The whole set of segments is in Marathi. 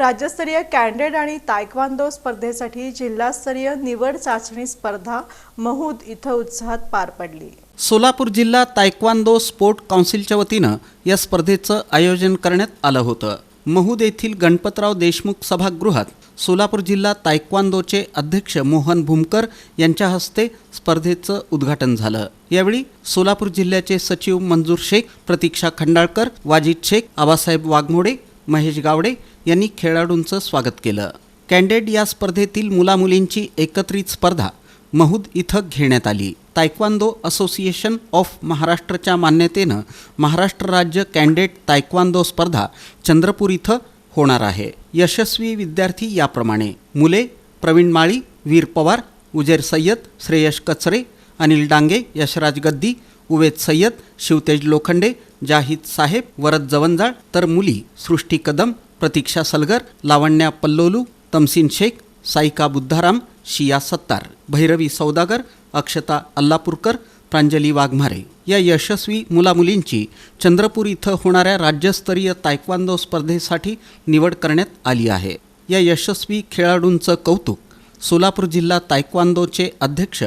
राज्यस्तरीय कॅन्डेड आणि तायक्वांदो स्पर्धेसाठी जिल्हास्तरीय निवड चाचणी स्पर्धा महूद इथं उत्साहात पार पडली. सोलापूर जिल्हा तायक्वांदो स्पोर्ट काउन्सिलच्या वतीनं या स्पर्धेचं आयोजन करण्यात आलं होतं. महूद येथील गणपतराव देशमुख सभागृहात सोलापूर जिल्हा तायक्वांदोचे अध्यक्ष मोहन भूमकर यांच्या हस्ते स्पर्धेचं उद्घाटन झालं. यावेळी सोलापूर जिल्ह्याचे सचिव मंजूर शेख प्रतीक्षा खंडाळकर वाजिद शेख आबासाहेब वाघमोडे महेश गावडे यांनी खेळाडूंचं स्वागत केलं. कॅन्डेड या स्पर्धेतील मुलामुलींची एकत्रित स्पर्धा महूद इथं घेण्यात आली. तायक्वांदो असोसिएशन ऑफ महाराष्ट्रच्या मान्यतेनं महाराष्ट्र राज्य कॅन्डेट तायक्वांदो स्पर्धा चंद्रपूर इथं होणार आहे. यशस्वी विद्यार्थी याप्रमाणे मुले प्रवीण माळी वीर पवार उजेर सय्यद श्रेयश कचरे अनिल डांगे यशराज गद्दी उवेद सय्यद शिवतेज लोखंडे जाहिद साहेब वरद जवंजाळ तर मुली सृष्टी कदम प्रतीक्षा सलगर लावण्या पल्लोलू तमसीन शेख साईका बुद्धाराम शिया सत्तार भैरवी सौदागर अक्षता अल्लापूरकर प्रांजली वाघमारे. या यशस्वी मुलामुलींची चंद्रपूर इथं होणाऱ्या राज्यस्तरीय तायक्वांदो स्पर्धेसाठी निवड करण्यात आली आहे. या यशस्वी खेळाडूंचं कौतुक सोलापूर जिल्हा तायक्वांदोचे अध्यक्ष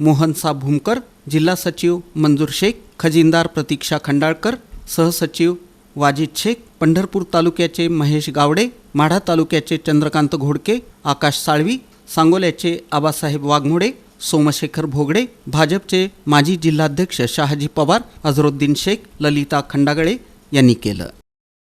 मोहनसा भूमकर जिल्हा सचिव मंजूर शेख खजिनदार प्रतीक्षा खंडाळकर सहसचिव वाजिद शेख पंढरपूर तालुक्याचे महेश गावडे माढा तालुक्याचे चंद्रकांत घोडके आकाश साळवी सांगोल्याचे आबासाहेब वाघमोडे सोमशेखर भोगडे भाजपचे माजी जिल्हाध्यक्ष शहाजी पवार अझरुद्दीन शेख ललिता खंडागळे यांनी केलं.